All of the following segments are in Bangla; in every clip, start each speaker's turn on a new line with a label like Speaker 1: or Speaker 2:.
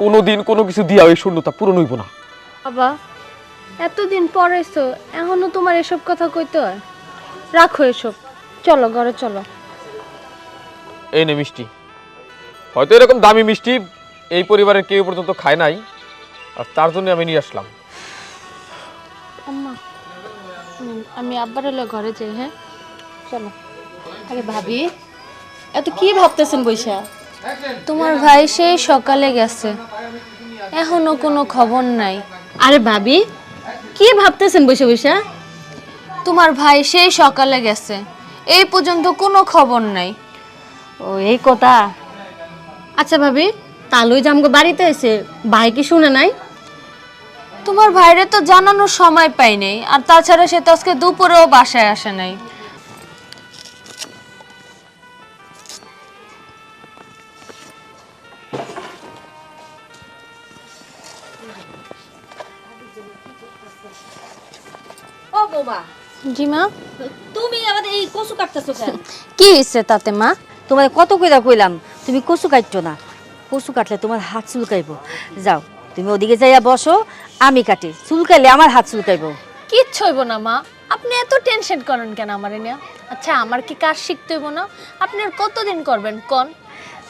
Speaker 1: কোনোদিন কোনো কিছু দিয়া ওই শূন্যতা পূরণ হইব না।
Speaker 2: বাবা এতদিন পর এসো এখনও তোমার এসব কথা কইতে হয়? রাখো এসব চলো ঘরে চলো।
Speaker 1: এই নে মিষ্টি। হয়তো এরকম দামি মিষ্টি এই পরিবারের কেউ পর্যন্ত খায় নাই আর তার জন্য আমি নিয়ে আসলাম।
Speaker 2: আম্মা উম, আমি আব্বার হলে ঘরে যাই হ্যাঁ? চলো।
Speaker 3: আরে ভাবি এত কি ভাবতেছেন বৈশা?
Speaker 2: তোমার ভাই সেই সকালে গেছে। এখনও কোনো খবর নাই।
Speaker 3: আরে ভাবি কি ভাবতেছেন বৈশা বৈশা
Speaker 2: তোমার ভাই সেই সকালে গেছে। এই পর্যন্ত কোনো খবর নাই।
Speaker 3: ও এই কথা? আচ্ছা ভাবি তালুই জামগো বাড়িতে এসে ভাই কি শুনে নাই?
Speaker 2: তোমার ভাইরে তো জানানোর সময় পাই নাই আর তাছাড়া সে তো আজকে দুপুরেও বাসায় আসে নাই।
Speaker 3: বৌমা।
Speaker 2: জি মা।
Speaker 3: তুমি আমাদের এই কচু কাটতেছো কেন?
Speaker 2: কি হয়েছে তাতে মা?
Speaker 4: তোমার কত কইরা কইলাম তুমি কচু কাটছো না। কচু কাটলে তোমার হাত চুলকাইব। যাও তুমি ওদিকে যাইয়া বসো আমি কাটি। চুলকাইলে আমার হাত চুলকাইব।
Speaker 2: কিচ্ছু হইব না মা। আপনি এত টেনশন করেন কেন আমার নিয়ে? আচ্ছা আমার কি কাজ শিখতে হইব না? আপনি আর কতদিন করবেন কোন?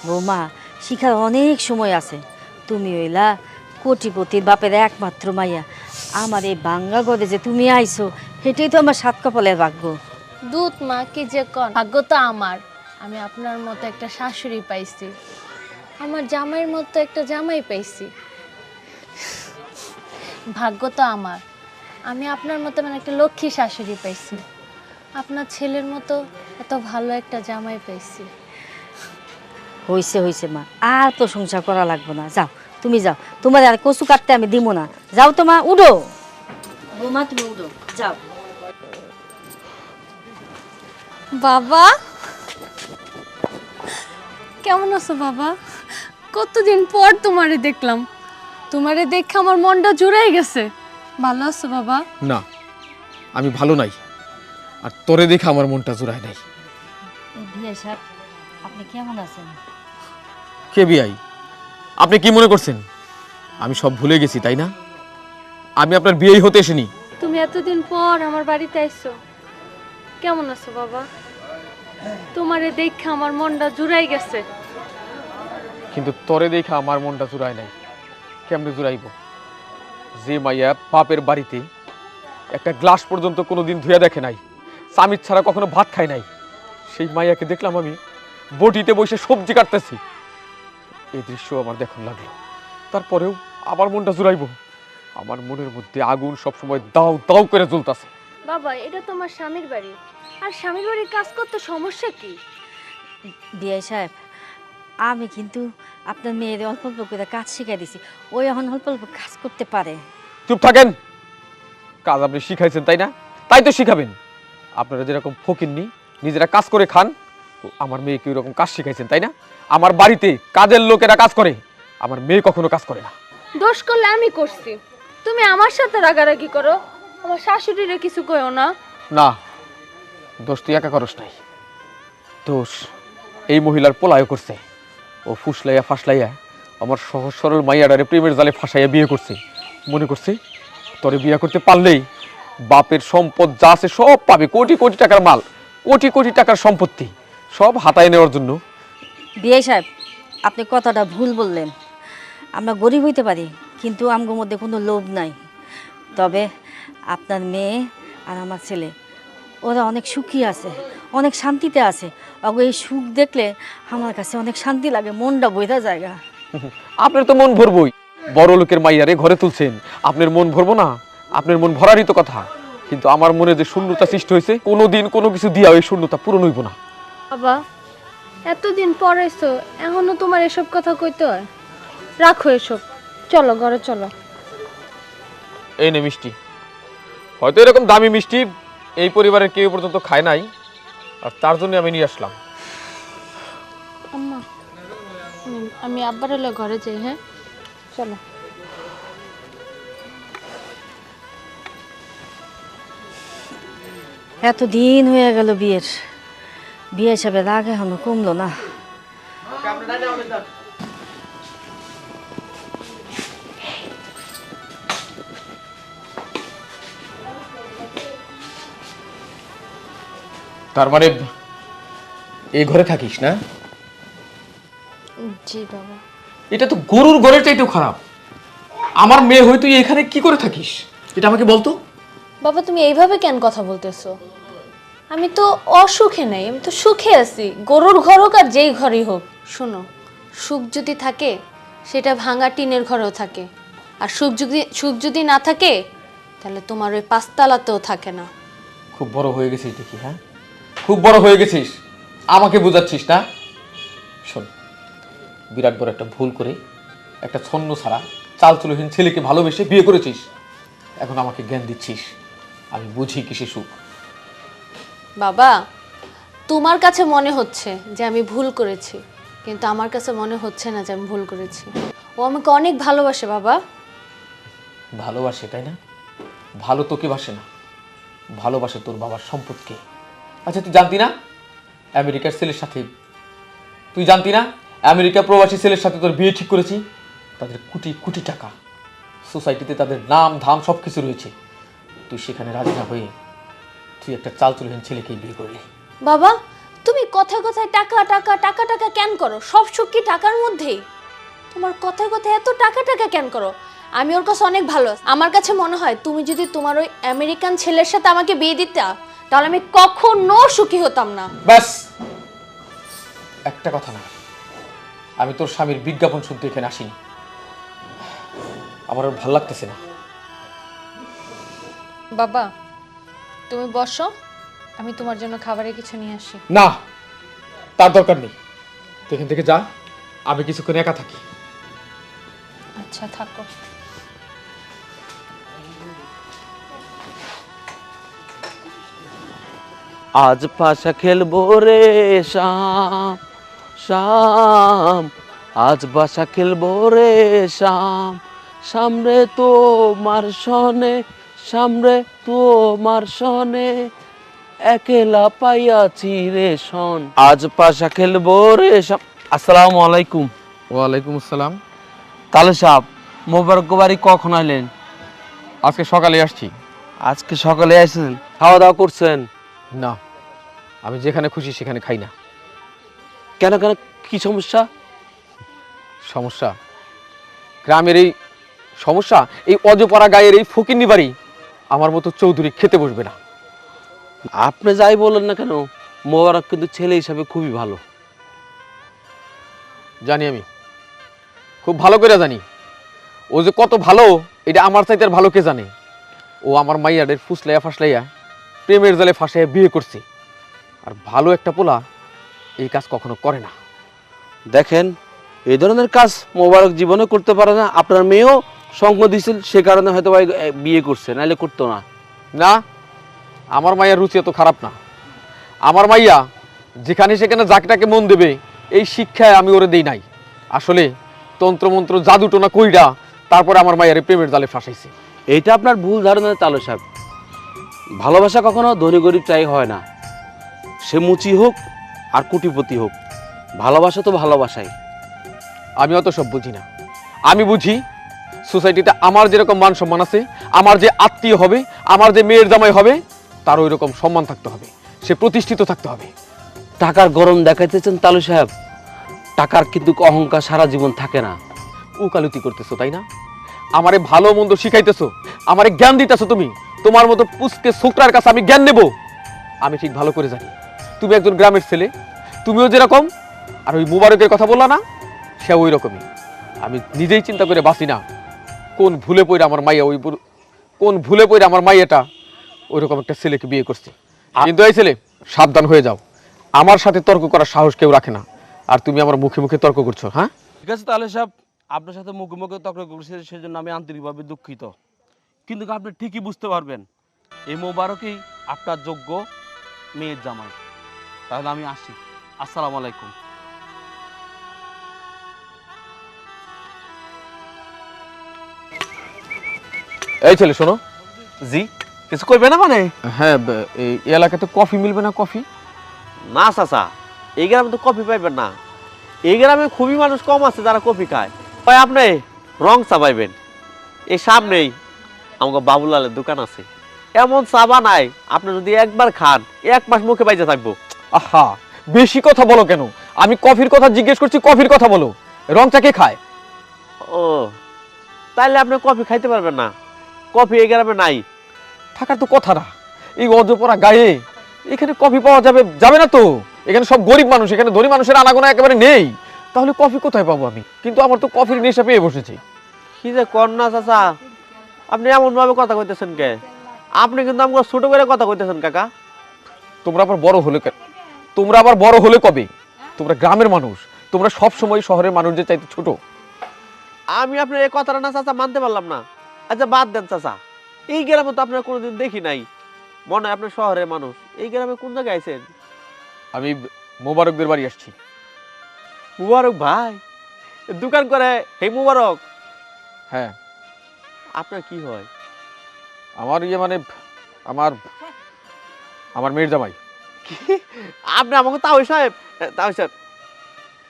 Speaker 4: বৌমা শিখার অনেক সময় আছে। তুমি হইলা কোটিপতির বাপের একমাত্র মাইয়া। আমার এই বাঙ্গা গদে যে তুমি আইছো সেটাই তো আমার সাত কপালের ভাগ্য।
Speaker 2: দুধ মা কি যে কন? ভাগ্য তো আমার। আমি আপনার মতো একটা শাশুড়ি পাইছি। আমার জামাইয়ের মতো একটা জামাই পাইছি। ভাগ্য তো আমার। আমি আপনার মতো মানে একটা লক্ষ্মী শাশুড়ি পাইছি। আপনার ছেলের মতো এত ভালো একটা জামাই পাইছি।
Speaker 4: হইছে হইছে মা। আর তো সংসার করা লাগবে না। যাও তুমি যাও। তোমার আর কচু কাটতে আমি দিব না। যাও তো মা উঠো। বৌমা তুমি উঠো। যাও।
Speaker 2: বাবা? কেমন আছো বাবা? কতদিন পর তোমারে দেখলাম। তোমারে দেখে আমার মনটা জুড়াই গেছে। ভালো আছো বাবা?
Speaker 1: না আমি ভালো নাই। আর তোরে দেখে আমার মনটা জোড়ায় নাই।
Speaker 4: সাহেব আপনি কেমন আছেন?
Speaker 1: কে বিআই? আপনি কি মনে করছেন? আমি সব ভুলে গেছি তাই না? আমি আপনার বিয়েই হতে এসেনি।
Speaker 2: তুমি এতদিন পর আমার বাড়িতে আইছো। কেমন আছো বাবা? তোমারে দেখে আমার মনটা জুড়াই গেছে।
Speaker 1: কিন্তু তরে দেখে আমার মনটা জুড়ায় নাই। কেমনে জুড়াইব? যে মাইয়া বাপের বাড়িতে একটা গ্লাস পর্যন্ত কোনোদিন ধুয়ে দেখে নাই, স্বামীর ছাড়া কখনো ভাত খায় নাই, সেই মাইয়াকে দেখলাম আমি বটিতে বসে সবজি কাটতেছি। এই দৃশ্য আমার দেখুন লাগল। তারপরেও আমার মনটা জুড়াইব। আমার মনের মধ্যে আগুন সবসময় দাও দাও করে জ্বলতাছে।
Speaker 2: বাবা এটা তোমার স্বামীর বাড়ি। আর স্বামীর বাড়ির কাজ করতে সমস্যা কি?
Speaker 4: বিয়ে সাহেব আমি কিন্তু আপনার মেয়ের অল্প অল্প করে কাজ শিখাই দিছি। ওই এখন অল্প অল্প কাজ করতে পারে।
Speaker 1: চুপ থাকেন। কাজ আপনি শিখাইছেন তাই না? তাই তো শিখাবেন। আপনারা যেরকম ফকিননি নিজেরা কাজ করে খান আমার মেয়েকে ওইরকম কাজ শিখাইছেন তাই না? আমার বাড়িতে কাজের লোকেরা কাজ করে আমার মেয়ে কখনো কাজ করে না।
Speaker 2: দোষ করলে আমি করছি। তুমি আমার সাথে রাগারাগি করো। আমার শাশুড়িরে কিছু কইও না।
Speaker 1: না দোষ তুই একা করস নাই। দোষ এই মহিলার পোলায় করছে। ও ফুসলাইয়া ফাঁসলাইয়া আমার সহজ সরল মাইয়াডারে প্রেমের জালে ফাঁসাইয়া বিয়ে করছে। মনে করছে তরে বিয়ে করতে পারলেই বাপের সম্পদ যা আছে সব পাবে। কোটি কোটি টাকার মাল কোটি কোটি টাকার সম্পত্তি সব হাতায় নেওয়ার জন্য।
Speaker 4: বিয়ে সাহেব আপনি কথাটা ভুল বললেন। আমরা গরিব হইতে পারি কিন্তু আমগোর মধ্যে কোনো লোভ নাই। তবে আপনার মেয়ে আর আমার ছেলে ওরা অনেক সুখী আছে অনেক শান্তিতে আছে। অগো এই সুখ দেখলে আমার কাছে অনেক শান্তি লাগে মনটা বইতা জায়গা।
Speaker 1: আপনার তো মন ভরবই। বড় লোকের মাইয়ারে ঘরে তুলছেন। আপনার মন ভরবো না আপনার মন ভরারই তো কথা। কিন্তু আমার মনে যে শূন্যতা সৃষ্টি হয়েছে কোনো দিন কোনো কিছু দিয়া ওই শূন্যতা পূরণ হইব না।
Speaker 2: বাবা এতদিন পর এসো এখনও তোমার এসব কথা কইতে হয়? রাখো এসব। চলো ঘরে চলো।
Speaker 1: এই নে মিষ্টি। হয়তো এরকম দামি মিষ্টি এই পরিবারের কেউ পর্যন্ত খায় নাই আর তার জন্য আমি নিয়ে আসলাম।
Speaker 2: আম্মা আমি আব্বার হলে ঘরে যাই হ্যাঁ? চলো।
Speaker 4: এত দিন হয়ে গেল বিয়ের। বিয়ে হিসাবে রাগ এখনও কমলো না।
Speaker 1: তার মানে এই ঘরে থাকিস না?
Speaker 2: জি বাবা।
Speaker 1: এটা তো গরুর ঘরের চাইতেও খারাপ। আমার মেয়ে হয়ে তুই এখানে কি করে থাকিস? এটা আমাকে বলতো?
Speaker 2: বাবা তুমি এইভাবে কেন কথা বলতেছো? আমি তো অসুখে নাই আমি তো সুখে আছি। গরুর ঘর হোক আর যেই ঘরই হোক শোনো সুখ যদি থাকে সেটা ভাঙা টিনের ঘরেও থাকে। আর সুখ যদি সুখ যদি না থাকে তাহলে তোমার ওই পাঁচতলাতেও থাকে না।
Speaker 1: খুব বড় হয়ে গেছিস দেখি হ্যাঁ? খুব বড় হয়ে গেছিস। আমাকে বোঝাচ্ছিস না? শোন বিরাট বড় একটা ভুল করে একটা ছন্ন ছাড়া চালচুলহীন ছেলেকে ভালোবেসে বিয়ে করেছিস। এখন আমাকে জ্ঞান দিচ্ছিস। আমি বুঝি কিসে সুখ
Speaker 2: বাবা তোমার কাছে মনে হচ্ছে যে আমি ভুল করেছি কিন্তু আমার কাছে মনে হচ্ছে না যে আমি ভুল করেছি। ও আমাকে অনেক ভালোবাসে বাবা।
Speaker 1: ভালোবাসে তাই না? ভালো তোকে বাসে না। ভালোবাসে তোর বাবার সম্পদকে। আচ্ছা তুই জানতি না? আমেরিকার ছেলের সাথে। তুই জানতি না? আমেরিকা প্রবাসী ছেলের সাথে তোর বিয়ে ঠিক করেছি? তাদের কোটি কোটি টাকা। সোসাইটিতে তাদের নাম, ধাম সব কিছু রয়েছে। তুই সেখানে রাজি না হয়ে তুই একটা চালচুলহীন ছেলেকে বিয়ে করলি।
Speaker 2: বাবা, তুমি কথায় কথায় টাকা টাকা টাকা টাকা কেন করো? সব সুখ কি টাকার মধ্যেই তোমার কথায় কথায় এত টাকা টাকা কেন করো? আমি ওর কাছে অনেক ভালো আমার কাছে মনে হয় তুমি যদি তোমার ওই আমেরিকান ছেলের সাথে আমাকে বিয়ে দিতা তাহলে আমি কখনো সুখী হতাম না।
Speaker 1: ব্যাস। একটা কথা না আমি তোর স্বামীর বিজ্ঞাপন শুনতে এখানে আসিনি। আমার আর ভালো লাগতেছে না।
Speaker 2: বাবা তুমি বসো আমি তোমার জন্য খাবারের কিছু নিয়ে আসি।
Speaker 1: না তার দরকার নেই। তুই এখান থেকে যা আমি কিছুক্ষণ একা থাকি।
Speaker 2: আচ্ছা থাকো।
Speaker 5: আজ পাশা খেলব রে শাম শাম। আজ বাসা খেলব রে শাম সামনে তো মার সনে সামনে তো মার সনে। একেলা পাইয়াছি রে শন। আজ পাশা খেলব রে শাম। আসসালামু আলাইকুম।
Speaker 1: ওয়ালাইকুম আসসালাম।
Speaker 5: তাহলে সাহ মোবারক বাড়ি কখন আইলেন?
Speaker 1: আজকে সকালে আসছি।
Speaker 5: আজকে সকালে আসছেন। খাওয়া দাওয়া করছেন?
Speaker 1: না। আমি যেখানে খুশি সেখানে খাই না।
Speaker 5: কেন কেন? কি সমস্যা?
Speaker 1: সমস্যা? গ্রামের এই সমস্যা এই অজপাড়া গায়ের এই ফকিন্নি বাড়ি আমার মতো চৌধুরী খেতে বসবে না।
Speaker 5: আপনি যাই বলেন না কেন মোবারক কিন্তু ছেলে হিসাবে খুবই ভালো।
Speaker 1: জানি আমি। খুব ভালো করে জানি। ও যে কত ভালো এটা আমার চাইতে আর ভালো কে জানে? ও আমার মাইয়াদের ফুসলাইয়া ফাসলাইয়া প্রেমের জালে ফাঁসাইয়া বিয়ে করছে। আর ভালো একটা পোলা এই কাজ কখনো করে না।
Speaker 5: দেখেন এই ধরনের কাজ মোবারক জীবনে করতে পারে না। আপনার মেয়েও সঙ্গ দিছিল সে কারণে হয়তো এ- বিয়ে করছে নাহলে করতো না।
Speaker 1: না আমার মাইয়ার রুচি এত খারাপ না। আমার মাইয়া যেখানে সেখানে যাকটাকে মন দেবে এই শিক্ষায় আমি ওরে দেই নাই। আসলে তন্ত্রমন্ত্র জাদুটোনা কইরা তারপরে আমার মায়ের প্রেমের জালে ফাঁসাইছে।
Speaker 5: এইটা আপনার ভুল ধারণা তালো সাহেব। ভালোবাসা কখনো ধনী গরিব চাই হয় না। সে মুচি হোক আর কুটিপতি হোক ভালোবাসা তো ভালোবাসাই।
Speaker 1: আমি অত সব বুঝি না। আমি বুঝি সোসাইটিতে আমার যেরকম মান সম্মান আছে আমার যে আত্মীয় হবে আমার যে মেয়ের জামাই হবে তার ওই রকম সম্মান থাকতে হবে সে প্রতিষ্ঠিত থাকতে হবে।
Speaker 5: টাকার গরম দেখাইতেছেন তালু সাহেব। টাকার কিন্তু অহংকার সারা জীবন থাকে না।
Speaker 1: উকালতি করতেছো তাই না? আমারে ভালো মন্দ শিখাইতেছো আমারে জ্ঞান দিতেছো তুমি। তোমার মতো পুষ্কে ছোকরার কাছে আমি জ্ঞান নেব। আমি ঠিক ভালো করে জানি। তুমি একজন গ্রামের ছেলে তুমিও যেরকম আর ওই মুবারকের কথা বললা না সে ওই রকমই আমি নিজেই চিন্তা করে বাঁচি না কোন ভুলে পড়ে আমার মাইয়া ওই কোন ভুলে পড়ে আমার মাইয়াটা ওই রকম একটা ছেলেকে বিয়ে করছে। কিন্তু এই ছেলে সাবধান হয়ে যাও। আমার সাথে তর্ক করার সাহস কেউ রাখে না আর তুমি আমার মুখে মুখে তর্ক করছ হ্যাঁ?
Speaker 5: ঠিক আছে তাহলে সাহেব আপনার সাথে মুখে মুখে তর্ক করছে সেজন্য আমি আন্তরিকভাবে দুঃখিত। কিন্তু আপনি ঠিকই বুঝতে পারবেন এই মোবারকই আপনার যোগ্য মেয়ের জামাই। তাহলে আমি আসি। আসসালামু আলাইকুম।
Speaker 1: এই ছেলে শোনো।
Speaker 6: জি কিছু করবে না মানে?
Speaker 1: হ্যাঁ এই এলাকাতে কফি মিলবে না কফি?
Speaker 6: না চাচা এই গ্রামে তো কফি পাইবেন না। এই গ্রামে খুবই মানুষ কম আছে যারা কফি খায়। ভাই আপনি রং চা পাইবেন। এই সামনেই আমাকে বাবুলালের দোকান আছে। এমন চা বানায় আপনি যদি একবার খান এক মাস মুখে বাইজে থাকব।
Speaker 1: আহা বেশি কথা বলো কেন? আমি কফির কথা জিজ্ঞেস করছি কফির কথা বলো। রং চা কে খায়?
Speaker 6: ও তাইলে আপনি কফি খাইতে পারবেন না। কফি এই গ্রামে নাই।
Speaker 1: থাকার তো কথা না। এই অজপরা গায়ে এখানে কফি পাওয়া যাবে যাবে না তো। এখানে সব গরিব মানুষ এখানে ধনী মানুষের আনাগোনা একেবারে নেই। তাহলে কফি কোথায় পাবো আমি? কিন্তু আমার তো কফির নেশা পেয়ে বসেছি।
Speaker 6: কি যে কন্যা চাচা? আপনি এমনভাবে কথা কইতেছেন কে? আপনি কিন্তু আমাকে ছোট করে কথা কইতেছেন কাকা।
Speaker 1: তোমরা আবার বড় হলে কেন তোমরা আবার বড় হলে কবে? তোমরা গ্রামের মানুষ। তোমরা সব সময় শহরের মানুষদের চাইতে ছোট।
Speaker 6: আমি আপনার এই কথাটা না চাচা মানতে পারলাম না। আচ্ছা বাদ দেন চাচা। এই গ্রামে তো আপনার কোনোদিন দেখি নাই। মনে হয় আপনার শহরের মানুষ। এই গ্রামে কোন জায়গায় আছেন?
Speaker 1: আমি মোবারকদের বাড়ি আসছি।
Speaker 6: মুবারক ভাই? দোকান করে হে মুবারক।
Speaker 1: হ্যাঁ।
Speaker 6: আপনার কি হয়?
Speaker 1: আমার ইয়ে মানে আমার আমার মেয়ের জামাই।
Speaker 6: কি? আপনি আমাকে তাও সাহেব তাও সাহেব।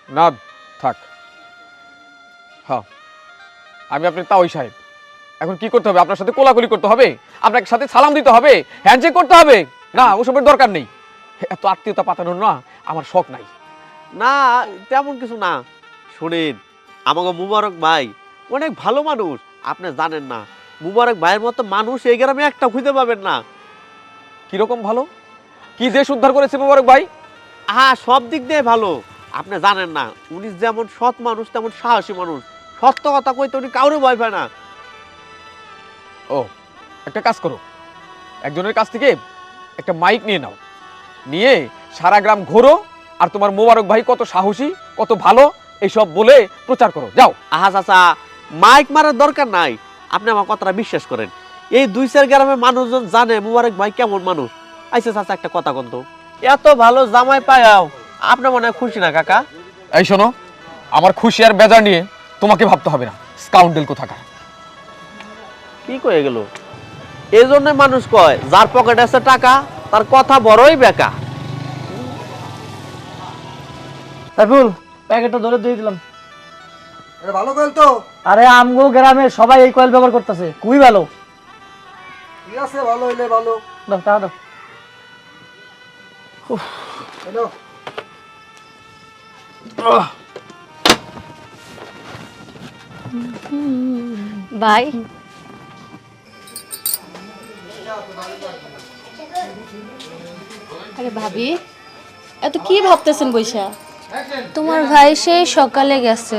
Speaker 1: না থাক। হ্যাঁ আমি আপনার তাওই সাহেব। এখন কি করতে হবে? আপনার সাথে কোলাকুলি করতে হবে? আপনার সাথে সালাম দিতে হবে? হ্যান্ডশেক করতে হবে? না ওসবের দরকার নেই। এত আত্মীয়তা পাতানোর না আমার শখ নাই।
Speaker 6: না তেমন কিছু না। শুনেন আমাকে মুবারক ভাই অনেক ভালো মানুষ। আপনি জানেন না মুবারক ভাইয়ের মতো মানুষ এই গ্রামে একটা খুঁজে পাবেন না।
Speaker 1: কীরকম ভালো? কি দেশ উদ্ধার করেছে মোবারক ভাই?
Speaker 6: হ্যাঁ সব দিক দিয়ে ভালো। আপনি জানেন না উনি যেমন সৎ মানুষ তেমন সাহসী মানুষ। সত্য কথা কইতে উনি কাউরে ভয় পায় না।
Speaker 1: ও একটা কাজ করো। একজনের কাছ থেকে একটা মাইক নিয়ে নাও। নিয়ে সারা গ্রাম ঘোরো আর তোমার মোবারক ভাই কত সাহসী কত ভালো এইসব বলে প্রচার করো। যাও।
Speaker 6: আহা চাচা মাইক মারার দরকার নাই। আপনি আমার কথাটা বিশ্বাস করেন। এই দুই চার গ্রামে মানুষজন জানে মুবারক ভাই কেমন মানুষ। আইসে চাচা একটা কথা কন্ত এত ভালো জামাই পায়াও আপনি মনে হয় খুশি না কাকা?
Speaker 1: এই শোনো আমার খুশি আর বেজার নিয়ে তোমাকে ভাবতে হবে না। স্কাউন্ডেল কোথাকার?
Speaker 6: কি কয়ে গেল? এই জন্য মানুষ কয় যার পকেটে আছে টাকা তার কথা বড়ই বেকা।
Speaker 7: সাইফুল প্যাকেটটা ধরে দিয়ে দিলাম।
Speaker 8: এটা ভালো কয়েল তো।
Speaker 7: আরে আমগো গ্রামে সবাই এই কয়েল ব্যবহার করতেছে খুবই ভালো।
Speaker 8: ঠিক আছে ভালো হইলে ভালো।
Speaker 7: দাও দাও।
Speaker 3: ভাই। আরে ভাবি এত কি ভাবতেছেন বৈশা?
Speaker 2: তোমার ভাই সেই সকালে গেছে।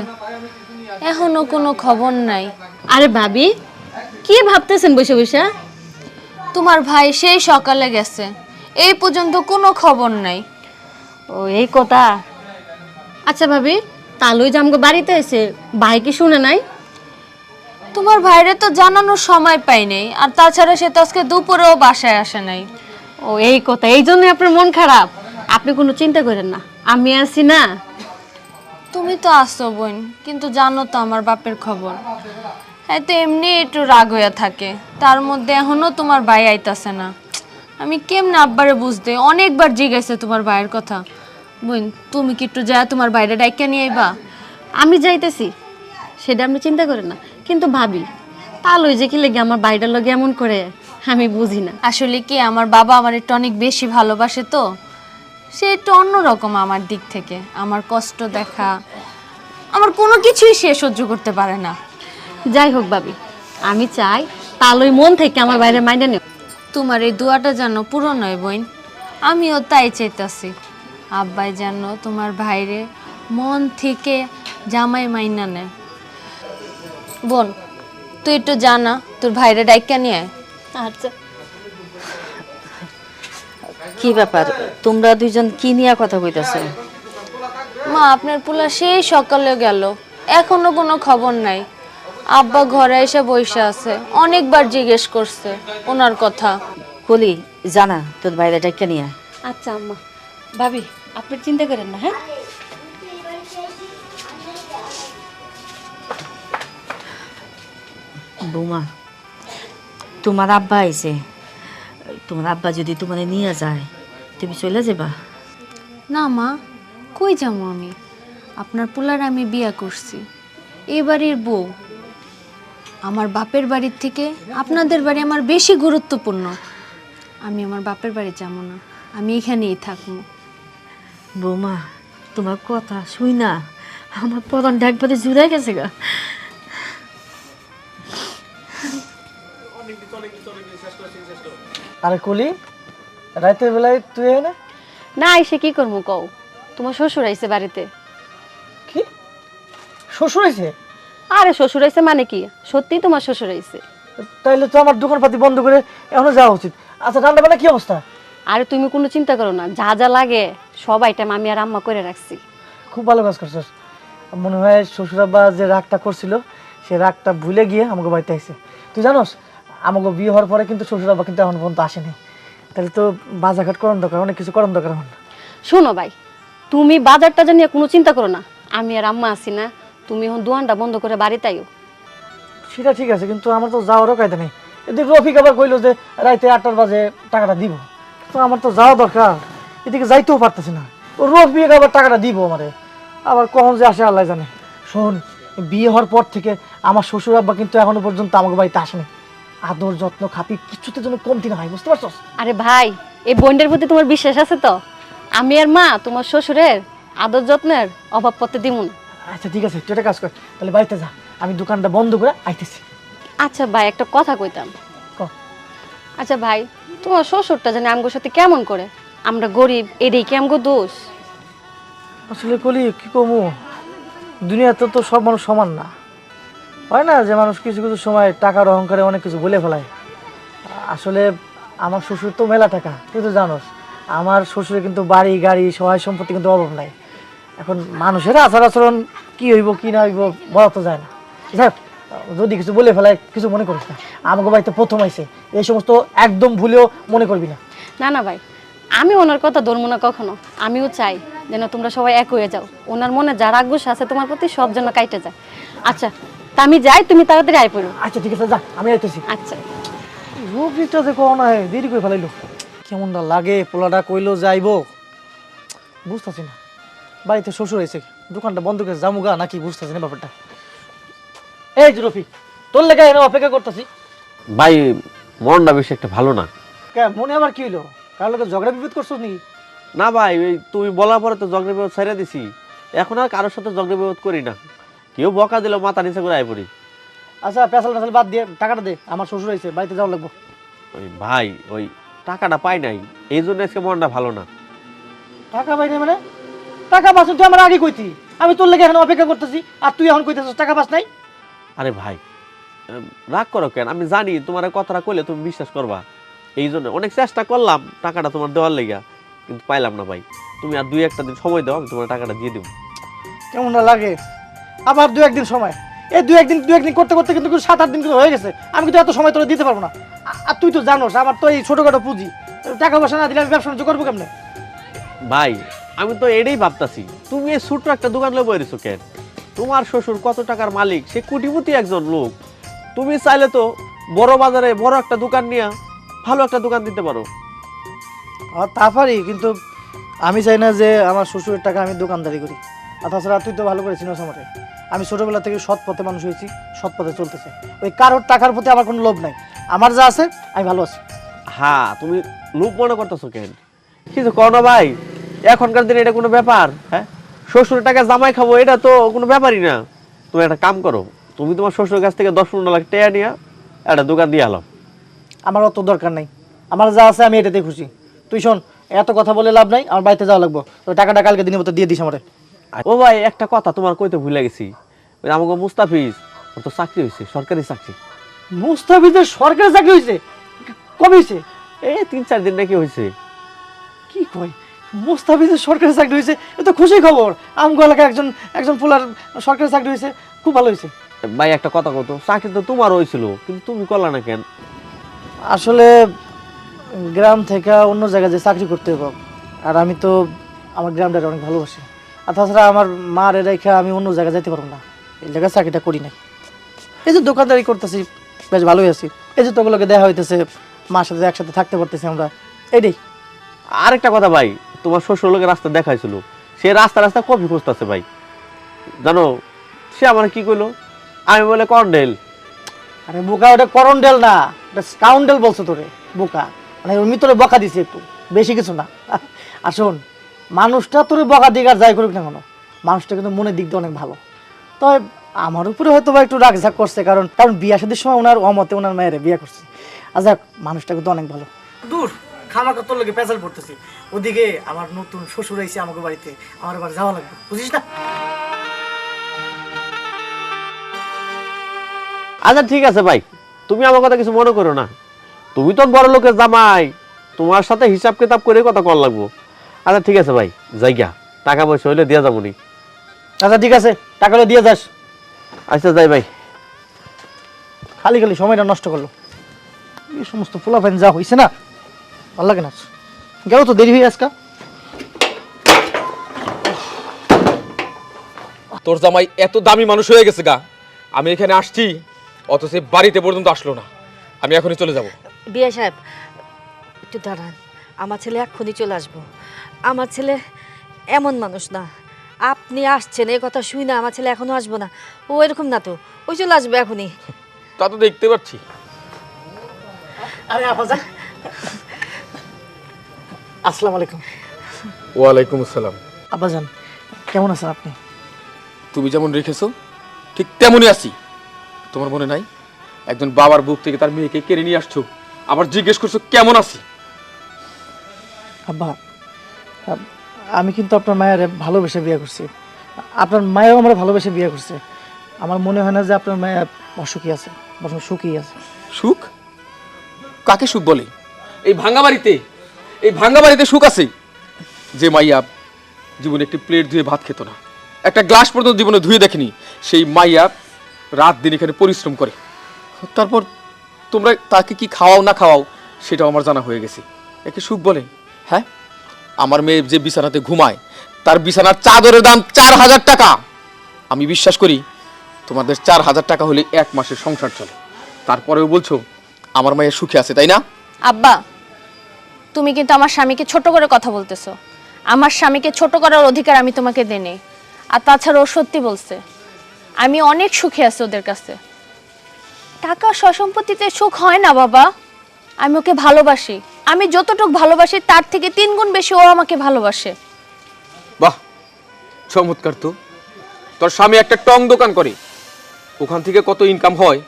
Speaker 2: এখনও কোনো খবর নাই।
Speaker 3: আরে ভাবি কি ভাবতেছেন বৈশা বৈশা?
Speaker 2: তোমার ভাই সেই সকালে গেছে। এই পর্যন্ত কোনো খবর নাই।
Speaker 3: ও এই কথা? আচ্ছা ভাবি। তালুই যে আমগো বাড়িতে এসে ভাই কি শুনে নাই?
Speaker 2: তোমার ভাইরে তো জানানোর সময় পাই নাই আর তাছাড়া সে তো আজকে দুপুরেও বাসায় আসে নাই।
Speaker 3: ও এই কথা এই জন্যই আপনার মন খারাপ। আপনি কোনো চিন্তা করেন না আমি আছি না।
Speaker 2: তুমি তো আসছো বোন কিন্তু জানো তো আমার বাপের খবর। হ্যাঁ তো এমনি একটু রাগ হইয়া থাকে তার মধ্যে এখনও তোমার ভাই আইতাছে না। আমি কেমনে আব্বারে বুঝতে? অনেকবার জিজ্ঞাসা তোমার ভাইয়ের কথা। বোন তুমি কি একটু যা তোমার বাইরে ডাইকা নিয়ে আইবা?
Speaker 3: আমি যাইতেছি সেটা আপনি চিন্তা করেন না। কিন্তু ভাবি তালুই যে কি লেগে আমার বাইরের লগে এমন করে আমি বুঝি না।
Speaker 2: আসলে কি আমার বাবা আমার একটু অনেক বেশি ভালোবাসে তো? সে একটু অন্যরকম আমার দিক থেকে। আমার কষ্ট দেখা আমার কোনো কিছুই সে সহ্য করতে পারে না।
Speaker 3: যাই হোক ভাবি আমি চাই তালুই মন থেকে আমার বাইরে মাইনে নেব
Speaker 2: তোমার এই দোয়াটা যেন পূরণ হয় বোন। আমিও তাই চাইতাছি। আব্বাই যেন তোমার ভাইরে মন থেকে জামাই মাইনা নেয়। বোন তুই একটু জানা তোর ভাইরে ডাইকা নিয়ে আয়।
Speaker 3: আচ্ছা।
Speaker 4: কি ব্যাপার? তোমরা দুইজন কি নিয়ে কথা কইতাছো?
Speaker 2: মা আপনার পোলা সেই সকালে গেল। এখনও কোনো খবর নাই। আব্বা ঘরে এসে বসে আছে। অনেকবার জিজ্ঞেস করছে ওনার কথা।
Speaker 4: কলি জানা তোর বাইরে ডাক্তার নিয়ে আয়।
Speaker 3: আচ্ছা আম্মা। ভাবি আপনি চিন্তা করেন না হ্যাঁ?
Speaker 4: বৌমা তোমার আব্বা আইছে। তোমার আব্বা যদি তোমার নিয়ে যায় তুমি চলে যাবা
Speaker 2: না মা কই যাব আমি? আপনার পোলার আমি বিয়া করছি। এবারের বউ। আমার বাপের বাড়ির থেকে আপনাদের বাড়ি আমার বেশি গুরুত্বপূর্ণ। আমি আমার বাপের বাড়ি যাব না। আমি এখানেই থাকব।
Speaker 3: বৌমা তোমার কথা শুই না। আমার প্রধান একবারে জুড়ে গেছে গা।
Speaker 7: আরে কলি রাতের বেলায় তুই এনে
Speaker 3: না এসে কি করব কও? তোমার শ্বশুর আইছে বাড়িতে।
Speaker 7: কি? শ্বশুর হয়েছে
Speaker 3: আরে শ্বশুর আইছে মানে কি? সত্যি তোমার শ্বশুর আইছে
Speaker 7: তাইলে তো আমার দোকানপাতি বন্ধ করে এখনও যাওয়া উচিত। আচ্ছা রান্না বান্না কি অবস্থা?
Speaker 3: আরে তুমি কোনো চিন্তা করো না যা যা লাগে সব আইটেম আমি আর আম্মা করে রাখছি।
Speaker 7: খুব ভালো কাজ করছিস মনে হয় শ্বশুর আব্বা যে রাগটা করছিল সে রাগটা ভুলে গিয়ে আমাকে বাড়িতে আসছে তুই জানোস আমাকে বিয়ে হওয়ার পরে কিন্তু শ্বশুর আব্বা কিন্তু এখন পর্যন্ত আসেনি। তাহলে তো বাজারঘাট করার দরকার অনেক কিছু করার দরকার এখন।
Speaker 3: শোনো ভাই তুমি বাজারটা নিয়ে কোনো চিন্তা করো না আমি আর আম্মা আছি না। তুমি এখন দোকানটা বন্ধ করে বাড়িতে আইও।
Speaker 7: সেটা ঠিক আছে কিন্তু আমার তো যাওয়ারও কায়দা নেই। এদিকে রফিক আবার কইলো যে রাইতে আটটার বাজে টাকাটা দিব। তো আমার তো যাওয়া দরকার এদিকে যাইতেও পারতেছি না। ও রফিক আবার টাকাটা দিব আমারে। আবার কখন যে আসে আল্লাহ জানে। শোন বিয়ে হওয়ার পর থেকে আমার শ্বশুর আব্বা কিন্তু এখনও পর্যন্ত আমাকে বাড়িতে আসেনি। আদর যত্ন খাতি কিছুতে যেন কমতি না হয় বুঝতে পারছস?
Speaker 3: আরে ভাই এই বোনটার প্রতি তোমার বিশ্বাস আছে তো? আমি আর মা তোমার শ্বশুরের আদর যত্নের অভাব পড়তে দিব না।
Speaker 7: আচ্ছা ঠিক আছে তুই একটা কাজ কর। তাহলে বাড়িতে যা আমি দোকানটা বন্ধ করে আইতেছি।
Speaker 3: আচ্ছা ভাই একটা কথা কইতাম।
Speaker 7: ক।
Speaker 3: আচ্ছা ভাই তোমার শ্বশুরটা জানি আমগোর সাথে কেমন করে? আমরা গরিব এটাই কি আমগো দোষ?
Speaker 7: আসলে কলি কি কমু? দুনিয়াতে তো সব মানুষ সমান না। হয় না যে মানুষ কিছু কিছু সময় টাকার অহংকারে অনেক কিছু বলে ফেলায়। আসলে আমার শ্বশুর তো মেলা টাকা তুই তো জানোস। আমার শ্বশুরের কিন্তু বাড়ি গাড়ি সহায় সম্পত্তি কিন্তু অভাব নাই। এখন মানুষের আচার আচরণ কি হইব কি না হইব বলা তো যায় না। যদি কিছু বলে ফেলায় কিছু মনে করিস না। আমাকে বাড়িতে প্রথম আইসে এই সমস্ত একদম ভুলেও মনে করবি না।
Speaker 3: না না ভাই আমি ওনার কথা ধরবো না কখনো। আমিও চাই যেন তোমরা সবাই এক হয়ে যাও। ওনার মনে যার আগ্রহ আছে তোমার প্রতি সব যেন কাইটে যায়। আচ্ছা তা আমি যাই তুমি তাড়াতাড়ি আই পড়ো।
Speaker 7: আচ্ছা ঠিক আছে যা আমি আইতেছি।
Speaker 3: আচ্ছা।
Speaker 7: রূপটা যে কোন দেরি করে ফেলাইলো। কেমনটা লাগে পোলাটা কইলো যাইব। বুঝতেছি না। বাড়িতে শ্বশুর হয়েছে দোকানটা বন্ধ করে জামুগা নাকি বুঝতেছি না ব্যাপারটা। এই যে রফিক তোর লেগে এনে অপেক্ষা করতেছি।
Speaker 6: ভাই মনটা বেশি একটা ভালো না।
Speaker 7: কে মনে আবার কি হইল? কার লোকে ঝগড়া বিপদ করছ নাকি?
Speaker 6: না ভাই ওই তুমি বলার পরে তো জগরে বিপদ ছেড়ে দিছি। এখন আর কারোর সাথে জগরে বিপদ করি না। কেউ বকা দিল মাথা নিচে করে আয় পড়ি।
Speaker 7: আচ্ছা পেশাল পেশাল বাদ দিয়ে টাকাটা দে আমার শ্বশুর হয়েছে বাড়িতে যাওয়া লাগবো।
Speaker 6: ওই ভাই ওই টাকাটা পাই নাই এই জন্য আজকে মনটা ভালো না।
Speaker 7: টাকা পাই নাই মানে? টাকা পাস তুই আমার আগে কইতি। আমি তোর লেগে এখন অপেক্ষা করতেছি আর তুই এখন কইতেছিস টাকা পাস নাই।
Speaker 6: আরে ভাই রাগ করো কেন? আমি জানি তোমার কথাটা কইলে তুমি বিশ্বাস করবা। এই জন্য অনেক চেষ্টা করলাম টাকাটা তোমার দেওয়ার লেগা কিন্তু পাইলাম না ভাই। তুমি আর দুই একটা দিন সময় দাও আমি তোমার টাকাটা দিয়ে দেবো।
Speaker 7: কেমন না লাগে? আবার দু একদিন সময়। এই দু একদিন দু একদিন করতে করতে কিন্তু সাত আট দিন কিন্তু হয়ে গেছে। আমি কিন্তু এত সময় তোরা দিতে পারব না। আর তুই তো জানোস আমার তো এই ছোটখাটো পুঁজি। টাকা পয়সা না দিলে আমি ব্যবসা করব কেমনে?
Speaker 6: ভাই আমি তো এটাই ভাবতাছি তুমি এই ছোট্ট একটা দোকান লোক বইরেছো কেন? তোমার শ্বশুর কত টাকার মালিক? সে কোটিপতি একজন লোক। তুমি চাইলে তো বড় বাজারে বড় একটা দোকান নিয়ে ভালো একটা দোকান দিতে পারো।
Speaker 7: আর তা পারি কিন্তু আমি চাই না যে আমার শ্বশুরের টাকা আমি দোকানদারি করি। আর তাছাড়া তুই তো ভালো করে চিনোস আমারে। আমি ছোটবেলা থেকে সৎ পথে মানুষ হয়েছি সৎ পথে চলতেছে। ওই কারোর টাকার প্রতি আমার কোনো লোভ নাই। আমার যা আছে আমি ভালো আছি।
Speaker 6: হ্যাঁ তুমি লোভ মনে করতেছো কেন? কর না ভাই? এখনকার দিনে এটা কোনো ব্যাপার হ্যাঁ? শ্বশুরের টাকা জামাই খাব এটা তো কোনো ব্যাপারই না। তুমি একটা কাম করো তুমি তোমার শ্বশুরের কাছ থেকে দশ পনেরো লাখ টাকা নিয়ে একটা দোকান দিয়ে আলো
Speaker 7: আমার অত দরকার নাই। আমার যা আছে আমি এটাতে খুশি। তুই শোন এত কথা বলে লাভ নাই আমার বাড়িতে যাওয়া লাগবো। ওই টাকাটা কালকে দিনের মতো দিয়ে দিস আমারে।
Speaker 6: ও ভাই একটা কথা তোমার কইতে ভুলে গেছি। আমাকে মুস্তাফিজ ওর তো চাকরি হয়েছে সরকারি চাকরি।
Speaker 7: মুস্তাফিজের সরকারি চাকরি হয়েছে কবে হয়েছে
Speaker 6: এই তিন চার দিন নাকি হয়েছে
Speaker 7: কি কয়? মুস্তাফিজের সরকারি চাকরি হয়েছে এ তো খুশি খবর। আমগো এলাকায় একজন একজন ফুলার সরকারি চাকরি হয়েছে খুব ভালো হয়েছে।
Speaker 6: ভাই একটা কথা কত চাকরি তো তোমার হয়েছিল কিন্তু তুমি করলা না কেন?
Speaker 7: আসলে গ্রাম থেকে অন্য জায়গায় যে চাকরি করতে হবে আর আমি তো আমার গ্রামটাকে অনেক ভালোবাসি। আর তাছাড়া আমার মা মার রেখে আমি অন্য জায়গায় যেতে পারব না এই জায়গায় চাকরিটা করি নাই। এই যে দোকানদারি করতেছি বেশ ভালোই আছি। এই যে তোগুলোকে দেখা হইতেছে মার সাথে একসাথে থাকতে পারতেছি আমরা এইটাই
Speaker 6: আরেকটা কথা ভাই তোমার শ্বশুর লোকের রাস্তা দেখাইছিল। সে রাস্তা রাস্তা কফি খুঁজতেছে ভাই। জানো সে আমার কি কইলো? আমি বলে কন্ডেল
Speaker 7: আরে বোকা ওটা করন্ডেল না ওটা স্কাউন্ডেল বলছো তোরে বোকা। মানে ওর ভিতরে বকা দিছে একটু বেশি কিছু না। আর শোন মানুষটা তোরে বকা দিক আর যাই করুক না কেন মানুষটা কিন্তু মনের দিক দিয়ে অনেক ভালো। তবে আমার উপরে হয়তো বা একটু রাগ রাগঝাক করছে কারণ কারণ বিয়া সাদের সময় ওনার অমতে ওনার মায়ের বিয়ে করছে। আর যাক মানুষটা কিন্তু অনেক ভালো। দূর। খামাকা তোর লোকে পেঁচাল পড়তেছি। ওদিকে আমার নতুন শ্বশুর আইছে আমাকে বাড়িতে। আমার এবার যাওয়া লাগবে বুঝিস না?
Speaker 6: আচ্ছা ঠিক আছে ভাই। তুমি আমার কথা কিছু মনে করো না। তুমি তো বড় লোকের জামাই। তোমার সাথে হিসাব কিতাব করে কথা কল লাগবো। আচ্ছা ঠিক আছে ভাই জায়গা টাকা পয়সা হইলে দিয়া যাব নি।
Speaker 7: আচ্ছা ঠিক আছে টাকাটা দিয়ে যাস।
Speaker 6: আচ্ছা যাই ভাই।
Speaker 7: খালি খালি সময়টা নষ্ট করল। এই সমস্ত ফুলাফাইন যা হয়েছে না ভালো লাগে না। গেল তো দেরি হয়ে আজকা।
Speaker 1: তোর জামাই এত দামি মানুষ হয়ে গেছে গা। আমি এখানে আসছি অথচ এ বাড়িতে পর্যন্ত আসলো না। আমি এখনই চলে যাব।
Speaker 4: বিয়ে সাহেব একটু দাঁড়ান। আমার ছেলে এক্ষুনি চলে আসব। আমার ছেলে এমন মানুষ না। আপনি আসছেন এই কথা শুই না আমার ছেলে এখনও আসব না। ও এরকম না তো ওই চলে আসবে এখনই।
Speaker 1: তা তো দেখতে পাচ্ছি।
Speaker 7: আরে আফাজা আসসালামু আলাইকুম।
Speaker 1: ওয়ালাইকুম আসসালাম।
Speaker 7: আব্বাজান কেমন আছেন আপনি?
Speaker 1: তুমি যেমন রেখেছো ঠিক তেমনই আছি। তোমার মনে নাই? একজন বাবার বুক থেকে তার মেয়েকে কেড়ে নিয়ে আসছো। আবার জিজ্ঞেস করছ কেমন আছি?
Speaker 7: আব্বা আব- আমি কিন্তু আপনার মায়ের ভালোবেসে বিয়ে করছি। আপনার মায়েও আমার ভালোবেসে বিয়ে করছে। আমার মনে হয় না যে আপনার মায়ের অসুখী আছে বরং সুখী আছে।
Speaker 1: সুখ? কাকে সুখ বলে? এই ভাঙ্গা বাড়িতে? এই ভাঙ্গা বাড়িতে সুখ আছে? যে মাইয়া জীবনে একটি প্লেট ধুয়ে ভাত খেত না। একটা গ্লাস পর্যন্ত জীবনে ধুয়ে দেখেনি। সেই মাইয়া রাত দিন এখানে পরিশ্রম করে। তারপর তোমরা তাকে কি খাওয়াও না খাওয়াও, সেটাও আমার জানা হয়ে গেছে। একে সুখ বলে। হ্যাঁ? আমার মেয়ে যে বিছানাতে ঘুমায়, তার বিছানার চাদরের দাম চার হাজার টাকা। আমি বিশ্বাস করি, তোমাদের চার হাজার টাকা হলে এক মাসের সংসার চলে। তারপরেও বলছো, আমার মায়ের সুখে আছে, তাই না?
Speaker 2: আব্বা তুমি কিন্তু আমার স্বামীকে ছোট করে কথা বলতেছো। আমার স্বামীকে ছোট করার অধিকার আমি তোমাকে দেনে আর তাছাড়া ও সত্যি বলছে, আমি অনেক সুখে আছি ওদের কাছে। টাকা সসম্পত্তিতে সুখ হয় না বাবা। আমি ওকে ভালোবাসি। আমি যতটুকু ভালোবাসি, তার থেকে তিন গুণ বেশি ও আমাকে ভালোবাসে।
Speaker 1: বাহ, চমৎকার তো। তোর স্বামী একটা টং দোকান করে। ওখান থেকে কত ইনকাম হয়,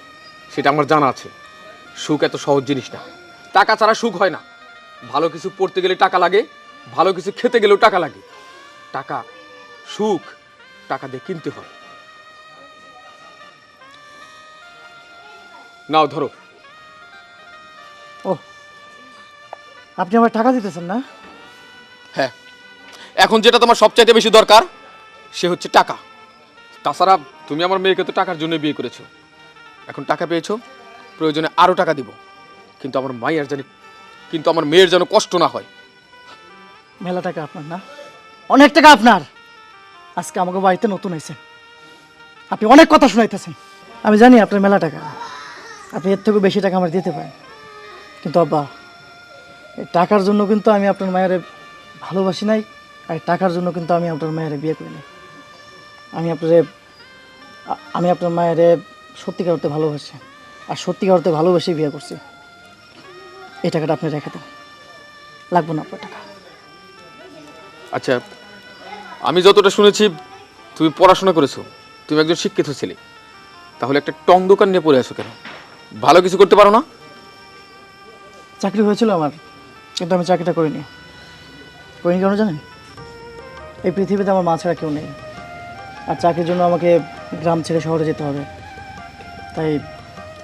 Speaker 1: সেটা আমার জানা আছে। সুখ এত সহজ জিনিস না। টাকা ছাড়া সুখ হয় না। ভালো কিছু পড়তে গেলে টাকা লাগে ভালো কিছু খেতে গেলেও টাকা লাগে। টাকা সুখ টাকা দিয়ে কিনতে হয়। নাও ধরো।
Speaker 7: ও আপনি আমার টাকা দিতেছেন না?
Speaker 1: হ্যাঁ এখন যেটা তোমার সবচাইতে বেশি দরকার সে হচ্ছে টাকা। তাছাড়া তুমি আমার মেয়েকে তো টাকার জন্য বিয়ে করেছ। এখন টাকা পেয়েছ প্রয়োজনে আরও টাকা দিব। কিন্তু আমার মায়ের জানি কিন্তু আমার মেয়ের যেন কষ্ট না হয়।
Speaker 7: মেলা টাকা আপনার না? অনেক টাকা আপনার। আজকে আমাকে বাড়িতে নতুন হয়েছেন আপনি অনেক কথা শুনাইতেছেন। আমি জানি আপনার মেলা টাকা। আপনি এর থেকে বেশি টাকা আমার দিতে পারেন। কিন্তু আব্বা, এই টাকার জন্য কিন্তু আমি আপনার মায়ের ভালোবাসি নাই, আর টাকার জন্য কিন্তু আমি আপনার মায়ের বিয়ে করি নাই। আমি আপনার আমি আপনার মায়ের সত্যিকার অর্থে ভালোবাসি। আর সত্যিকার অর্থে ভালোবেসে বিয়ে করছি। এই টাকাটা আপনি রেখে দেন লাগবে না আপনার টাকা।
Speaker 1: আচ্ছা আমি যতটা শুনেছি তুমি পড়াশোনা করেছ তুমি একজন শিক্ষিত ছেলে। তাহলে একটা টং দোকান নিয়ে পড়ে আছো কেন? ভালো কিছু করতে পারো না?
Speaker 7: চাকরি হয়েছিল আমার কিন্তু আমি চাকরিটা করিনি। করিনি কেন জানেন? এই পৃথিবীতে আমার মা ছাড়া কেউ নেই। আর চাকরির জন্য আমাকে গ্রাম ছেড়ে শহরে যেতে হবে। তাই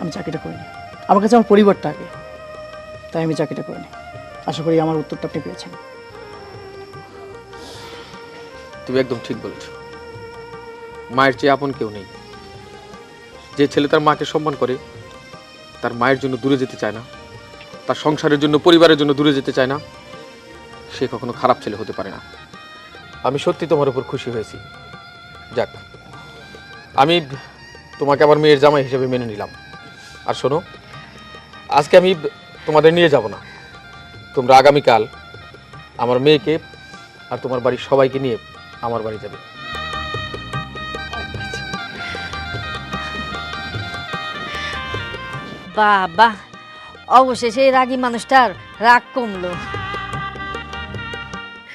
Speaker 7: আমি চাকরিটা করিনি। আমার কাছে আমার পরিবারটা আগে। তাই আমি চাকরিটা করিনি আশা করি আমার উত্তরটা আপনি পেয়েছেন।
Speaker 1: তুমি একদম ঠিক বলেছ। মায়ের চেয়ে আপন কেউ নেই। যে ছেলে তার মাকে সম্মান করে, তার মায়ের জন্য দূরে যেতে চায় না, তার সংসারের জন্য, পরিবারের জন্য দূরে যেতে চায় না, সে কখনো খারাপ ছেলে হতে পারে না। আমি সত্যি তোমার উপর খুশি হয়েছি। যাক, আমি তোমাকে আমার মেয়ের জামাই হিসেবে মেনে নিলাম। আর শোনো, আজকে আমি তোমাদের নিয়ে যাব না। তোমরা আগামীকাল আমার মেয়েকে আর তোমার বাড়ির সবাইকে নিয়ে আমার বাড়ি যাবে।
Speaker 4: বাবা, অবশেষে এই রাগী মানুষটার রাগ কমলো।